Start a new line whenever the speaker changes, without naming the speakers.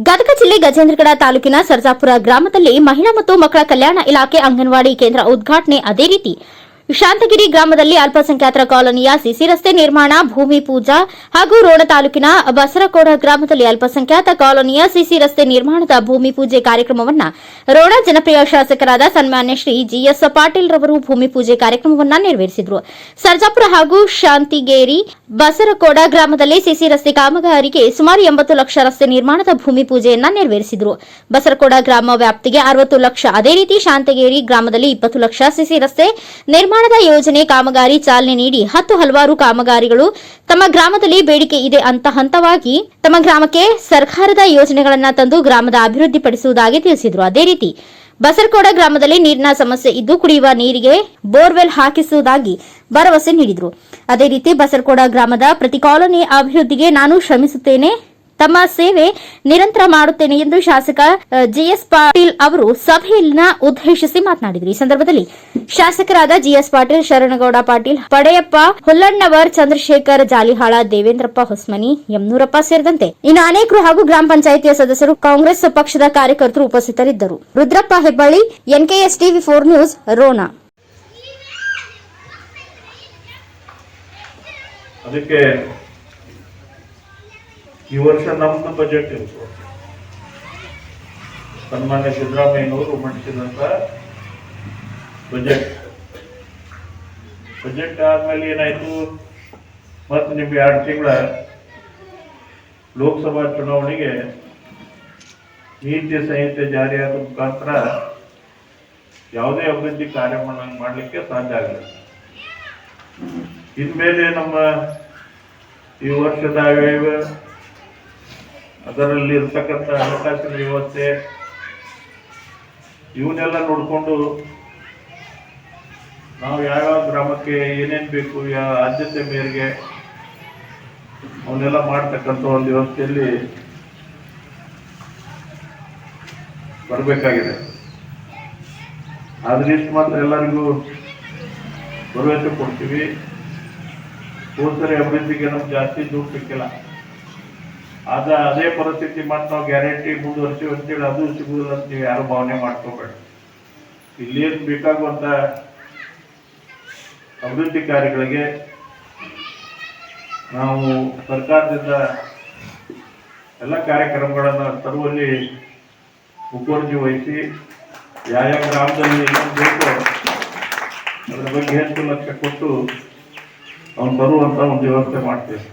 ಗದಗ ಜಿಲ್ಲೆ ಗಜೇಂದ್ರಗಡ ತಾಲೂಕಿನ ಸರ್ಜಾಪುರ ಗ್ರಾಮದಲ್ಲಿ ಮಹಿಳಾ ಮತ್ತು ಮಕ್ಕಳ ಕಲ್ಯಾಣ ಇಲಾಖೆ ಅಂಗನವಾಡಿ ಕೇಂದ್ರ ಉದ್ಘಾಟನೆ ಅದೇ ರೀತಿ ಶಾಂತಗಿರಿ ಗ್ರಾಮದಲ್ಲಿ ಅಲ್ಪಸಂಖ್ಯಾತರ ಕಾಲೋನಿಯ ಸಿಸಿ ರಸ್ತೆ ನಿರ್ಮಾಣ, ಭೂಮಿ ಪೂಜಾ ಹಾಗೂ ರೋಣ ತಾಲೂಕಿನ ಬಸರಕೋಡ ಗ್ರಾಮದಲ್ಲಿ ಅಲ್ಪಸಂಖ್ಯಾತ ಕಾಲೋನಿಯ ಸಿಸಿ ರಸ್ತೆ ನಿರ್ಮಾಣದ ಭೂಮಿ ಪೂಜೆ ಕಾರ್ಯಕ್ರಮವನ್ನ ರೋಣ ಜನಪ್ರಿಯ ಶಾಸಕರಾದ ಸನ್ಮಾನ್ಯ ಶ್ರೀ ಜಿಎಸ್ ಪಾಟೀಲ್ ರವರು ಭೂಮಿ ಪೂಜೆ ಕಾರ್ಯಕ್ರಮವನ್ನ ನೆರವೇರಿಸಿದರು. ಸರ್ಜಾಪುರ ಹಾಗೂ ಶಾಂತಿಗೇರಿ, ಬಸರಕೋಡ ಗ್ರಾಮದಲ್ಲಿ ಸಿಸಿ ರಸ್ತೆ ಕಾಮಗಾರಿಗೆ ಸುಮಾರು ಎಂಬತ್ತು ಲಕ್ಷ ರಸ್ತೆ ನಿರ್ಮಾಣದ ಭೂಮಿ ಪೂಜೆಯನ್ನು ನೆರವೇರಿಸಿದರು. ಬಸರಕೋಡ ಗ್ರಾಮ ವ್ಯಾಪ್ತಿಗೆ ಅರವತ್ತು ಲಕ್ಷ. ಅದೇ ರೀತಿ ಶಾಂತಗೇರಿ ಗ್ರಾಮದಲ್ಲಿ ಇಪ್ಪತ್ತು ಲಕ್ಷ ಸಿಸಿ ರಸ್ತೆ ನಿರ್ಮಾಣದ ಯೋಜನೆ ಕಾಮಗಾರಿ ಚಾಲನೆ ನೀಡಿ ಹತ್ತು ಹಲವಾರು ಕಾಮಗಾರಿಗಳು ತಮ್ಮ ಗ್ರಾಮದಲ್ಲಿ ಬೇಡಿಕೆ ಇದೆ ಅಂತ ಹಂತವಾಗಿ ತಮ್ಮ ಗ್ರಾಮಕ್ಕೆ ಸರ್ಕಾರದ ಯೋಜನೆಗಳನ್ನು ತಂದು ಗ್ರಾಮದ ಅಭಿವೃದ್ಧಿಪಡಿಸುವುದಾಗಿ ತಿಳಿಸಿದರು. ಅದೇ ರೀತಿ ಬಸರಕೋಡ ಗ್ರಾಮದಲ್ಲಿ ನೀರಿನ ಸಮಸ್ಯೆ ಇದ್ದು ಕುಡಿಯುವ ನೀರಿಗೆ ಬೋರ್ವೆಲ್ ಹಾಕಿಸುವುದಾಗಿ ಭರವಸೆ ನೀಡಿದರು. ಅದೇ ರೀತಿ ಬಸರಕೋಡ ಗ್ರಾಮದ ಪ್ರತಿ ಕಾಲೋನಿ ಅಭಿವೃದ್ಧಿಗೆ ನಾನು ಶ್ರಮಿಸುತ್ತೇನೆ. ತಮ್ಮ ಸೇವೆ ನಿರಂತರ ಮಾಡುತ್ತೇನೆ ಎಂದು ಶಾಸಕ ಜಿಎಸ್ ಪಾಟೀಲ್ ಅವರು ಸಭೆಯನ್ನ ಉದ್ದೇಶಿಸಿ ಮಾತನಾಡಿದರು. ಈ ಸಂದರ್ಭದಲ್ಲಿ ಶಾಸಕರಾದ ಜಿಎಸ್ ಪಾಟೀಲ್, ಶರಣಗೌಡ ಪಾಟೀಲ್, ಪಡೆಯಪ್ಪ ಹುಲ್ಲಣ್ಣವರ್, ಚಂದ್ರಶೇಖರ್ ಜಾಲಿಹಾಳ, ದೇವೇಂದ್ರಪ್ಪ ಹೊಸ್ಮನಿ, ಯಮನೂರಪ್ಪ ಸೇರಿದಂತೆ ಇನ್ನು ಅನೇಕರು ಹಾಗೂ ಗ್ರಾಮ ಪಂಚಾಯಿತಿಯ ಸದಸ್ಯರು ಕಾಂಗ್ರೆಸ್ ಪಕ್ಷದ ಕಾರ್ಯಕರ್ತರು ಉಪಸ್ಥಿತರಿದ್ದರು. Rudrappa Hebballi, NKS TV four news, Ron.
ಅದಕ್ಕೆ ಈ ವರ್ಷ ನಮ್ದು ಬಜೆಟ್ ಇತ್ತು ಸನ್ಮಾನ್ಯ ಸಿದ್ದರಾಮಯ್ಯನವರು ಮಂಡಿಸಿದಂತ ಬಜೆಟ್ ಬಜೆಟ್ ಆದಮೇಲೆ ಏನಾಯ್ತು? ಮತ್ತೆ ನಿಮ್ಗೆ ಎರಡು ತಿಂಗಳ ಲೋಕಸಭಾ ಚುನಾವಣೆಗೆ ನೀತಿ ಸಂಹಿತೆ ಜಾರಿಯಾದ ಮುಖಾಂತರ ಯಾವುದೇ ಅಭಿವೃದ್ಧಿ ಕಾರ್ಯ ಮಾಡಲಿಕ್ಕೆ ಸಾಧ್ಯ ಆಗಲಿಲ್ಲ. ಇನ್ಮೇಲೆ ನಮ್ಮ ಈ ವರ್ಷದ ಅದರಲ್ಲಿ ಇರ್ತಕ್ಕಂಥ ಹಣಕಾಸಿನ ವ್ಯವಸ್ಥೆ, ಇವನ್ನೆಲ್ಲ ನೋಡಿಕೊಂಡು ನಾವು ಯಾವ್ಯಾವ ಗ್ರಾಮಕ್ಕೆ ಏನೇನು ಬೇಕು ಯಾವ ಆದ್ಯತೆ ಮೇರೆಗೆ ಅವನ್ನೆಲ್ಲ ಮಾಡ್ತಕ್ಕಂಥ ಒಂದು ವ್ಯವಸ್ಥೆಯಲ್ಲಿ ಬರಬೇಕಾಗಿದೆ. ಆದ್ರೆ ಇಷ್ಟು ಮಾತ್ರ ಎಲ್ಲರಿಗೂ ಭರವಸೆ ಕೊಡ್ತೀವಿ. ಹೋದ್ಸರಿ ಅಭಿವೃದ್ಧಿಗೆ ನಮ್ಗೆ ಜಾಸ್ತಿ ದುಡ್ಡು ಸಿಕ್ಕಿಲ್ಲ. ಆದ ಅದೇ ಪರಿಸ್ಥಿತಿ ಮತ್ತೆ ನಾವು ಗ್ಯಾರಂಟಿ ಮುಂದುವರಿಸಿವಿ ಅಂತೇಳಿ ಅದು ಸಿಗುದಿಲ್ಲ ಅಂತ ನೀವು ಯಾರು ಭಾವನೆ ಮಾಡ್ಕೋಬೇಡಿ. ಇಲ್ಲಿ ಏನ್ ಬೇಕಾಗುವಂತ ಅಭಿವೃದ್ಧಿ ಕಾರ್ಯಗಳಿಗೆ ನಾವು ಸರ್ಕಾರದಿಂದ ಎಲ್ಲ ಕಾರ್ಯಕ್ರಮಗಳನ್ನು ತರುವಲ್ಲಿ ಮುಖರ್ಜಿ ವಹಿಸಿ ಯಾವ ಗ್ರಾಮದಲ್ಲಿ ಏನೇನು ಬೇಕೋ ಅದರ ಬಗ್ಗೆ ಹೆಚ್ಚು ಲಕ್ಷ ಕೊಟ್ಟು ಅವ್ನು ಬರುವಂತ ಒಂದು ವ್ಯವಸ್ಥೆ ಮಾಡ್ತೇವೆ.